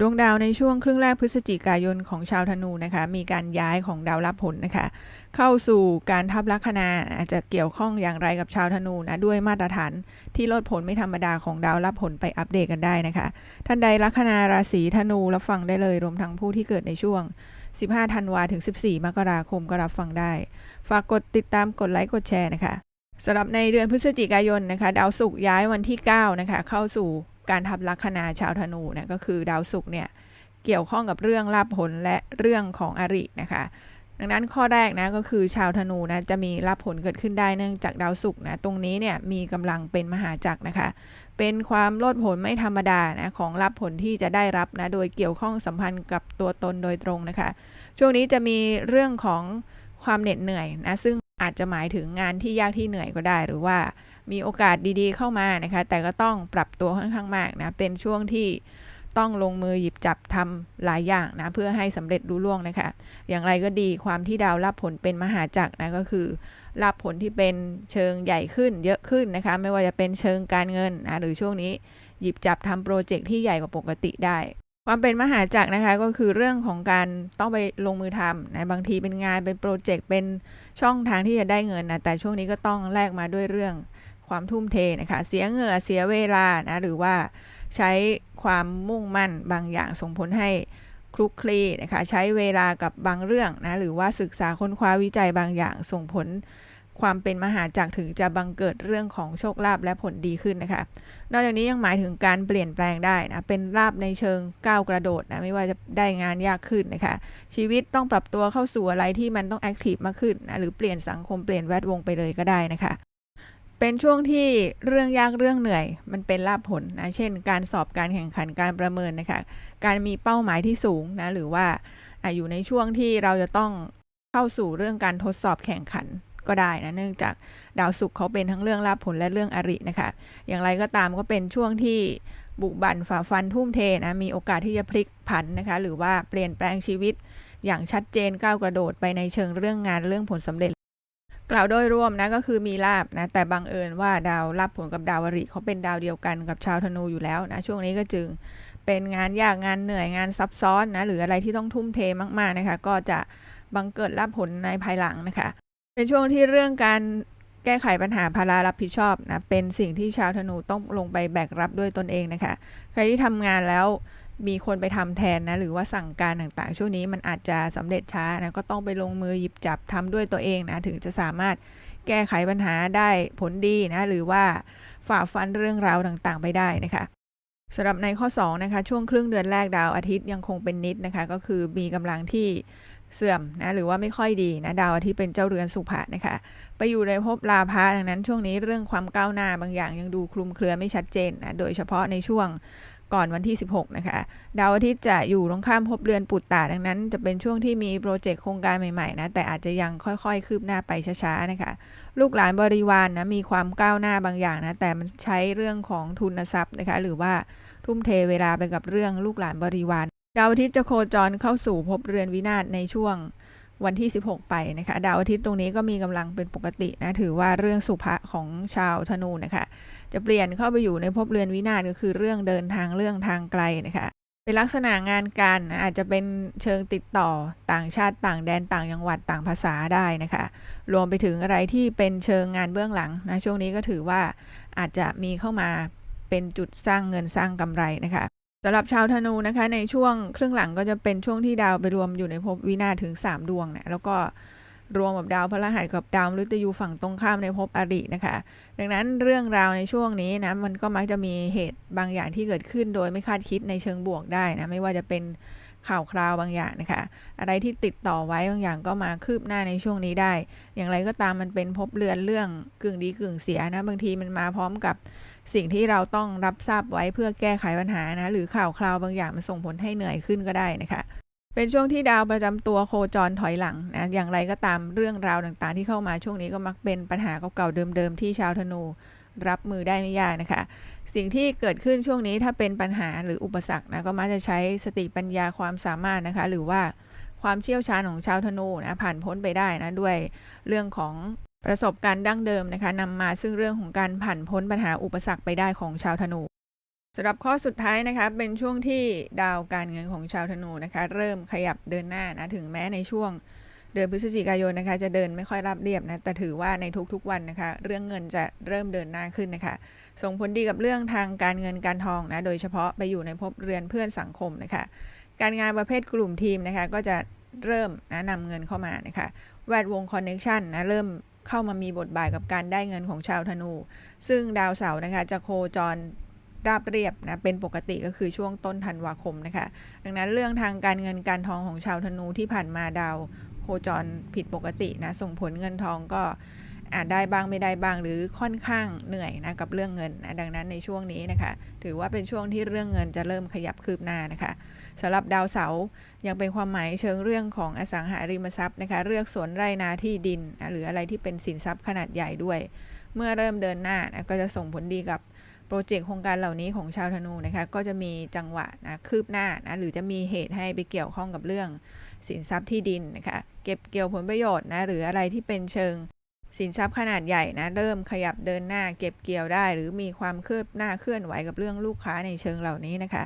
ดวงดาวในช่วงครึ่งแรกพฤศจิกายนของชาวธนูนะคะ มีการย้ายของดาวรับผลนะคะ เข้าสู่การทับลัคนาอาจจะเกี่ยวข้องอย่างไรกับชาวธนูนะด้วยมาตรฐานที่ลดผลไม่ธรรมดาของดาวรับผลไปอัปเดตกันได้นะคะ ท่านใดลัคนาราศีธนูรับฟังได้เลยรวมทั้งผู้ที่เกิดในช่วง 15 ธันวาถึง 14 มกราคมก็รับฟังได้ ฝากกดติดตามกดไลค์กดแชร์นะคะสำหรับในเดือนพฤศจิกายนนะคะ ดาวศุกร์ย้ายวันที่ 9 นะคะ เข้าสู่ การทับลัคนาชาวธนูนะก็คือดาวศุกร์เนี่ยเกี่ยวข้องกับเรื่องลาภผลและเรื่องของอรินะคะดังนั้นข้อแรกนะก็คือชาวธนูนะจะมีลาภผลเกิดขึ้นได้เนื่องจากดาวศุกร์นะตรงนี้เนี่ยมีกำลังเป็นมหาจักรนะคะ เป็นความโลดผลไม่ธรรมดานะของลาภผลที่จะได้รับนะโดยเกี่ยวข้องสัมพันธ์กับตัวตนโดยตรงนะคะ ช่วงนี้จะมีเรื่องของความเหน็ดเหนื่อยนะซึ่งอาจจะหมายถึงงานที่ยากที่เหนื่อยก็ได้ หรือว่า มีโอกาสดีๆเข้ามานะคะ แต่ก็ต้องปรับตัวค่อนข้างมากนะ เป็นช่วงที่ต้องลงมือหยิบจับทำหลายอย่างนะ เพื่อให้สำเร็จรุ่ล่วงนะคะ อย่างไรก็ดีความที่ดาวรับผลเป็นมหาจักรนะก็คือรับผลที่เป็นเชิงใหญ่ขึ้นเยอะขึ้นนะคะ ไม่ว่าจะเป็นเชิงการเงินนะหรือช่วงนี้หยิบจับทำโปรเจกต์ที่ใหญ่กว่าปกติได้ ความเป็นมหาจักรนะคะก็คือเรื่องของการต้องไปลงมือทำนะบางทีเป็นงานเป็นโปรเจกต์เป็นช่องทางที่จะได้เงินนะแต่ช่วงนี้ก็ต้องแลกมาด้วยเรื่อง ความทุ่มเทนะคะเสียเหงื่อเสียเวลานะหรือว่าใช้ความมุ่งมั่นบางอย่างส่งผลให้คลุกคลีนะคะใช้เวลากับบางเรื่องนะหรือว่าศึกษาค้นคว้าวิจัยบางอย่างส่งผลความเป็นมหาจักรถึงจะบังเกิดเรื่องของโชคลาภและผลดีขึ้นนะคะ นอกจากนี้ยังหมายถึงการเปลี่ยนแปลงได้นะ เป็นลาบในเชิงก้าวกระโดดนะ ไม่ว่าจะได้งานยากขึ้นนะคะ ชีวิตต้องปรับตัวเข้าสู่อะไรที่มันต้องแอคทีฟมากขึ้นนะ หรือเปลี่ยนสังคมเปลี่ยนแวดวงไปเลยก็ได้นะคะ เป็นช่วงที่เรื่องยากเรื่องเหนื่อย มันเป็นลาภผลนะเช่น การสอบการแข่งขันการประเมินนะคะการมีเป้าหมายที่สูงนะหรือว่าอยู่ในช่วงที่เราจะต้องเข้าสู่เรื่องการทดสอบแข่งขันก็ได้นะเนื่องจากดาวศุกร์เขาเป็นทั้งเรื่องลาภผลและเรื่องอรินะคะอย่างไรก็ตามก็เป็นช่วงที่บุกบั่นฝ่าฟันทุ่มเทนะมีโอกาสที่จะพลิกผันนะคะหรือว่าเปลี่ยนแปลงชีวิตอย่างชัดเจนก้าวกระโดดไปในเชิงเรื่องงานเรื่องผลสำเร็จ ล่าวโดยรวมนะก็คือมีลาบนะแต่บังเอิญว่าดาวลาภผลกับดาวอริเขาเป็นดาวเดียวกันกับชาวธนูอยู่แล้วนะช่วงนี้ก็จึงเป็นงานยากงานเหนื่อยงานซับซ้อนนะหรืออะไรที่ต้องทุ่มเทมากๆนะคะก็จะบังเกิดลาภผลในภายหลังนะคะ เป็นช่วงที่เรื่องการแก้ไขปัญหาภาระรับผิดชอบนะเป็นสิ่งที่ชาวธนูต้องลงไปแบกรับด้วยตนเองนะคะ ใครที่ทำงานแล้ว มีคนไปทำแทนนะหรือว่าสั่งการต่างๆ ช่วงนี้มันอาจจะสำเร็จช้านะก็ต้องไปลงมือหยิบจับทำด้วยตัวเองนะถึงจะสามารถแก้ไขปัญหาได้ผลดีนะหรือว่าฝ่าฟันเรื่องราวต่างๆ ไปได้นะคะสำหรับในข้อ2นะคะช่วงครึ่งเดือนแรกดาวอาทิตย์ยังคงเป็นนิดนะคะ ก็คือมีกำลังที่เสื่อมนะหรือว่าไม่ค่อยดีนะดาวอาทิตย์เป็นเจ้าเรือนสุภะนะคะไปอยู่ในภพลาภะดังนั้นช่วงนี้เรื่องความก้าวหน้าบางอย่างยังดูคลุมเครือไม่ชัดเจนนะโดยเฉพาะในช่วง ก่อนวันที่ 16 นะคะ ดาวอาทิตย์จะอยู่ตรงข้ามภพเรือนปุตตะดังนั้น จะเป็นช่วงที่มีโปรเจกต์โครงการใหม่ๆนะแต่อาจจะยังค่อยๆ คืบหน้าไปช้าๆนะคะ ลูกหลานบริวารนนะมีความก้าวหน้าบางอย่างนะแต่มันใช้เรื่องของทุนทรัพย์นะคะหรือว่าทุ่มเทเวลาไปกับเรื่องลูกหลานบริวาร ดาวอาทิตย์จะโคจรเข้าสู่ภพเรือนวินาศในช่วง วันที่ 16 ไปนะคะ ดาวอาทิตย์ตรงนี้ก็มีกำลังเป็นปกตินะ ถือว่าเรื่องสุภะของชาวธนูนะคะ จะเปลี่ยนเข้าไปอยู่ในภพเรือนวินาศก็คือเรื่องเดินทางเรื่องทางไกลนะคะ เป็นลักษณะงานการนะอาจจะเป็นเชิงติดต่อต่างชาติต่างแดนต่างจังหวัดต่างภาษาได้นะคะ รวมไปถึงอะไรที่เป็นเชิงงานเบื้องหลังนะช่วงนี้ก็ถือว่าอาจจะมีเข้ามาเป็นจุดสร้างเงินสร้างกำไรนะคะ สำหรับชาวธนูนะคะ ในช่วงครึ่งหลังก็จะเป็นช่วงที่ดาวไปรวมอยู่ในภพวินาถึง 3 ดวงนะแล้วก็รวมกับดาวพฤหัสกับดาวมฤตยูฝั่งตรงข้ามในภพอรินะคะ ดังนั้นเรื่องราวในช่วงนี้นะมันก็มักจะมีเหตุบางอย่างที่เกิดขึ้นโดยไม่คาดคิดในเชิงบวกได้นะไม่ว่าจะเป็นข่าวคราวบางอย่างนะคะ อะไรที่ติดต่อไว้บางอย่างก็มาคืบหน้าในช่วงนี้ได้ อย่างไรก็ตามมันเป็นภพเรือนเรื่องกึ่งดีกึ่งเสียนะบางทีมันมาพร้อมกับ สิ่งที่เราต้องรับทราบไว้เพื่อแก้ไขปัญหานะหรือข่าวคราวบางอย่างมันส่งผลให้เหนื่อยขึ้นก็ได้นะคะเป็นช่วงที่ดาวประจำตัวโคจรถอยหลังนะอย่างไรก็ตามเรื่องราวต่างๆ ที่เข้ามาช่วงนี้ก็มักเป็นปัญหาเก่าๆเดิมๆที่ชาวธนูรับมือได้ไม่ยากนะคะ สิ่งที่เกิดขึ้นช่วงนี้ถ้าเป็นปัญหาหรืออุปสรรคนะก็มักจะใช้สติปัญญาความสามารถนะคะ หรือว่าความเชี่ยวชาญของชาวธนูนะผ่านพ้นไปได้นะด้วยเรื่องของ ประสบการณ์ดั้งเดิมนะคะนำมาซึ่งเรื่องของการผ่านพ้นปัญหาอุปสรรคไปได้ของชาวธนูสำหรับข้อสุดท้ายนะคะเป็นช่วงที่ดาวการเงินของชาวธนูนะคะ เริ่มขยับเดินหน้านะถึงแม้ในช่วงเดือนพฤศจิกายนนะคะ จะเดินไม่ค่อยราบเรียบนะแต่ถือว่าในทุกๆวันนะคะ เรื่องเงินจะเริ่มเดินหน้าขึ้นนะคะ ส่งผลดีกับเรื่องทางการเงินการทองนะโดยเฉพาะไปอยู่ในภพเรือนเพื่อนสังคมนะคะ การงานประเภทกลุ่มทีมนะคะ ก็จะเริ่มนะนำเงินเข้ามานะคะ แวดวงคอนเน็ชันนะเริ่ม เข้ามามีบทบาทกับการได้เงินของชาวธนู ซึ่งดาวเสาร์นะคะจะโคจรราบเรียบนะเป็นปกติก็คือช่วงต้นธันวาคมนะคะดังนั้นเรื่องทางการเงินการทองของชาวธนูที่ผ่านมาดาวโคจรผิดปกตินะส่งผลเงินทองก็อาจได้บ้างไม่ได้บ้างหรือค่อนข้างเหนื่อยนะกับเรื่องเงินนะดังนั้นในช่วงนี้นะคะ ถือว่าเป็นช่วงที่เรื่องเงินจะเริ่มขยับคืบหน้านะคะ สำหรับดาวเสาร์ยังเป็นความหมายเชิงเรื่องของอสังหาริมทรัพย์นะคะเลือกสวนไร่นาที่ดิน หรืออะไรที่เป็นสินทรัพย์ขนาดใหญ่ด้วย เมื่อเริ่มเดินหน้านะก็จะส่งผลดีกับโปรเจกต์โครงการเหล่านี้ของชาวธนูนะคะก็จะมีจังหวะนะคืบหน้านะหรือจะมีเหตุให้ไปเกี่ยวข้องกับเรื่องสินทรัพย์ที่ดินนะคะเก็บเกี่ยวผลประโยชน์นะหรืออะไรที่เป็นเชิงสินทรัพย์ขนาดใหญ่นะเริ่มขยับเดินหน้าเก็บเกี่ยวได้ หรือมีความคืบหน้าเคลื่อนไหวกับเรื่องลูกค้าในเชิงเหล่านี้นะคะ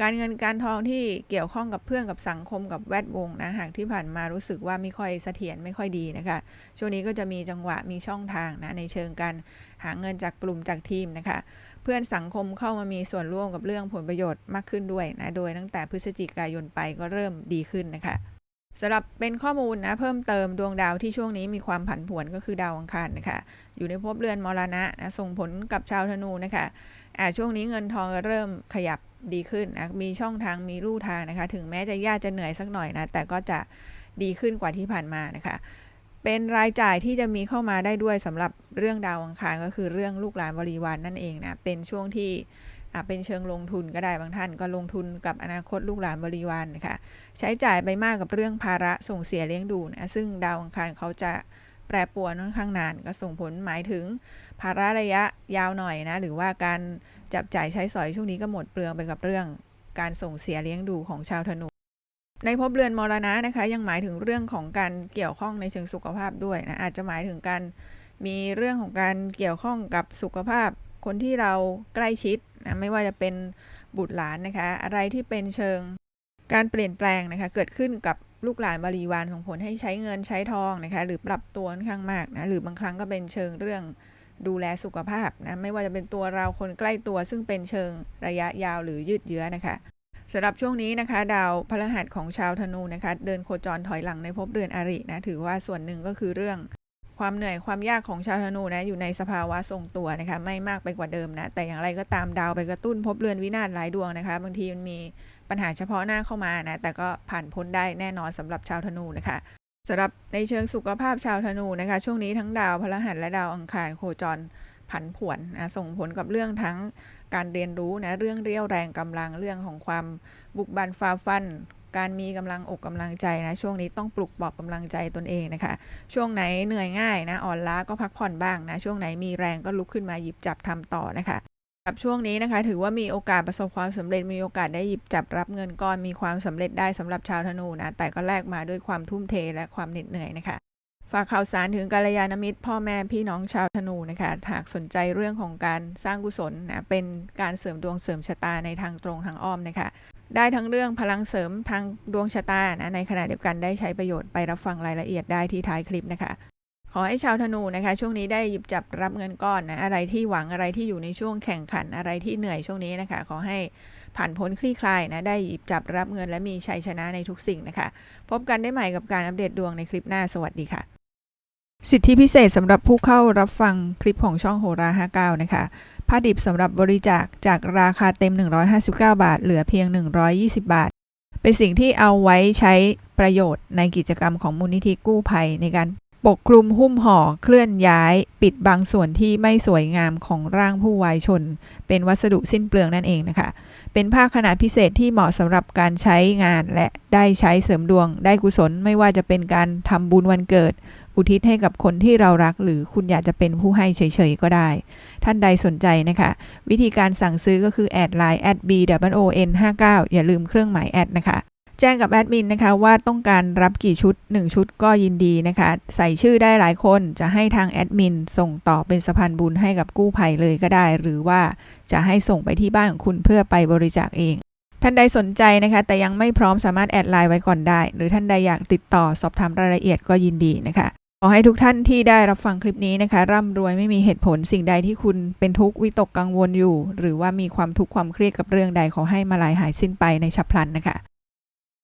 การเงินการทองที่เกี่ยวข้องกับเพื่อนกับสังคมกับแวดวงนะหากที่ผ่านมารู้สึกว่าไม่ค่อยเสถียรไม่ค่อยดีนะคะ ช่วงนี้ก็จะมีจังหวะมีช่องทางนะในเชิงการหาเงินจากกลุ่มจากทีมนะคะ เพื่อนสังคมเข้ามามีส่วนร่วมกับเรื่องผลประโยชน์มากขึ้นด้วยนะโดยตั้งแต่พฤศจิกายนไปก็เริ่มดีขึ้นนะคะสำหรับเป็นข้อมูลนะเพิ่มเติมดวงดาวที่ช่วงนี้มีความผันผวนก็คือดาวอังคารนะคะอยู่ในภพเรือนมรณะนะส่งผลกับชาวธนูนะคะอ่าช่วงนี้เงินทองเริ่มขยับ ดีขึ้นนะมีช่องทางมีลู่ทางนะคะ ถึงแม้จะยากจะเหนื่อยสักหน่อยนะ แต่ก็จะดีขึ้นกว่าที่ผ่านมานะคะ เป็นรายจ่ายที่จะมีเข้ามาได้ด้วยสำหรับเรื่องดาวอังคารก็คือเรื่องลูกหลานบริวารนนั่นเองนะ เป็นช่วงที่เป็นเชิงลงทุนก็ได้บางท่าน ก็ลงทุนกับอนาคตลูกหลานบริวารนนะคะ ใช้จ่ายไปมากกับเรื่องภาระส่งเสียเลี้ยงดูนะ ซึ่งดาวอังคารเขาจะ แปรปรวนค่อนข้างนานก็ส่งผลหมายถึงภาระระยะยาวหน่อยนะ หรือว่าการจับจ่ายใช้สอยช่วงนี้ก็หมดเปลืองไปกับเรื่อง การส่งเสียเลี้ยงดูของชาวธนูในภพเรือนมรณะนะคะ ยังหมายถึงเรื่องของการเกี่ยวข้องในเชิงสุขภาพด้วยนะอาจจะหมายถึงการมีเรื่องของการเกี่ยวข้องกับสุขภาพ คนที่เราใกล้ชิดนะไม่ว่าจะเป็นบุตรหลานนะคะ อะไรที่เป็นเชิงการเปลี่ยนแปลงนะคะ เกิดขึ้นกับ ลูกหลานบริวารของผลให้ใช้เงินใช้ทองนะคะหรือปรับตัวค่อนข้างมากนะหรือบางครั้งก็เป็นเชิงเรื่องดูแลสุขภาพนะไม่ว่าจะเป็นตัวเราคนใกล้ตัวซึ่งเป็นเชิงระยะยาวหรือยืดเยื้อนะคะสำหรับช่วงนี้นะคะ ดาวพฤหัสของชาวธนูนะคะ เดินโคจรถอยหลังในภพเรือนอรินะถือว่าส่วนหนึ่งก็คือเรื่องความเหนื่อยความยากของชาวธนูนะอยู่ในสภาวะทรงตัวนะคะ ไม่มากไปกว่าเดิมนะ แต่อย่างไรก็ตามดาวไปกระตุ้นภพเรือนวินาศหลายดวงนะคะ บางทีมันมี ปัญหาเฉพาะหน้าเข้ามานะแต่ก็ผ่านพ้นได้แน่นอนสำหรับชาวธนูนะคะสำหรับในเชิงสุขภาพชาวธนูนะคะ ช่วงนี้ทั้งดาวพฤหัสและดาวอังคารโคจรผันผวนนะส่งผลกับเรื่องทั้งการเรียนรู้นะเรื่องเรี่ยวแรงกำลังเรื่องของความบุกบันฟ้าฟัน การมีกำลังอกกำลังใจนะช่วงนี้ต้องปลุกปลอบกำลังใจตนเองนะคะ ช่วงไหนเหนื่อยง่ายนะอ่อนล้าก็พักผ่อนบ้างนะช่วงไหนมีแรงก็ลุกขึ้นมาหยิบจับทำต่อนะคะ กับช่วงนี้นะคะ ถือว่ามีโอกาสประสบความสำเร็จมีโอกาสได้หยิบจับรับเงินก้อนมีความสำเร็จได้สำหรับชาวธนูนะแต่ก็แลกมาด้วยความทุ่มเทและความเหน็ดเหนื่อยนะคะ ฝากข่าวสารถึงกัลยาณมิตร พ่อแม่พี่น้องชาวธนูนะคะหากสนใจเรื่องของการสร้างกุศลนะเป็นการเสริมดวงเสริมชะตาในทางตรงทางอ้อมนะคะ ได้ทั้งเรื่องพลังเสริมทางดวงชะตานะในขณะเดียวกันได้ใช้ประโยชน์ไปรับฟังรายละเอียดได้ที่ท้ายคลิปนะคะ อให้ชาวธนูนะคะ ช่วงนี้ได้หยิบจับรับเงินก้อนนะอะไรที่หวังอะไรที่อยู่ในช่วงแข่งขันอะไรที่เหนื่อยช่วงนี้นะคะ ขอให้ผ่านพ้นคลี่คลายนะได้หยิบจับรับเงินและมีชัยชนะในทุกสิ่งนะคะ พบกันได้ใหม่กับการอัปเดตดวงในคลิปหน้าสวัสดีค่ะ สิทธิพิเศษสำหรับผู้เข้ารับฟังคลิปของช่องโหรา59นะคะผ้าดิบสำหรับบริจาคจากราคาเต็ม 159 บาท เหลือเพียง 120 บาท เป็นสิ่งที่เอาไว้ใช้ประโยชน์ในกิจกรรมของมูลนิธิกู้ภัยในการ ปกคลุมหุ้มห่อเคลื่อนย้าย ปิดบางส่วนที่ไม่สวยงามของร่างผู้วายชน เป็นวัสดุสิ้นเปลืองนั่นเองนะคะ เป็นผ้าขนาดพิเศษที่เหมาะสำหรับการใช้งานและได้ใช้เสริมดวง ได้กุศลไม่ว่าจะเป็นการทำบุญวันเกิด อุทิศให้กับคนที่เรารัก หรือคุณอยากจะเป็นผู้ให้เฉยๆก็ได้ ท่านใดสนใจนะคะ วิธีการสั่งซื้อก็คือแอดไลน์แอด b w o n 59อย่าลืมเครื่องหมายแอดนะคะ แจ้งกับแอดมินนะคะว่าต้องการรับกี่ชุด 1 ชุดก็ยินดีนะคะ ใส่ชื่อได้หลายคนจะให้ทางแอดมินส่งต่อเป็นสะพานบุญให้กับกู้ภัยเลยก็ได้ หรือว่าจะให้ส่งไปที่บ้านของคุณเพื่อไปบริจาคเองท่านใดสนใจนะคะ แต่ยังไม่พร้อมสามารถแอดไลน์ไว้ก่อนได้ หรือท่านใดอยากติดต่อสอบถามรายละเอียดก็ยินดีนะคะ ขอให้ทุกท่านที่ได้รับฟังคลิปนี้นะคะ ร่ำรวยไม่มีเหตุผลสิ่งใดที่คุณเป็นทุกข์วิตกกังวลอยู่ หรือว่ามีความทุกข์ความเครียดกับเรื่องใดขอให้มาลายหายสิ้นไปในฉับพลันนะคะ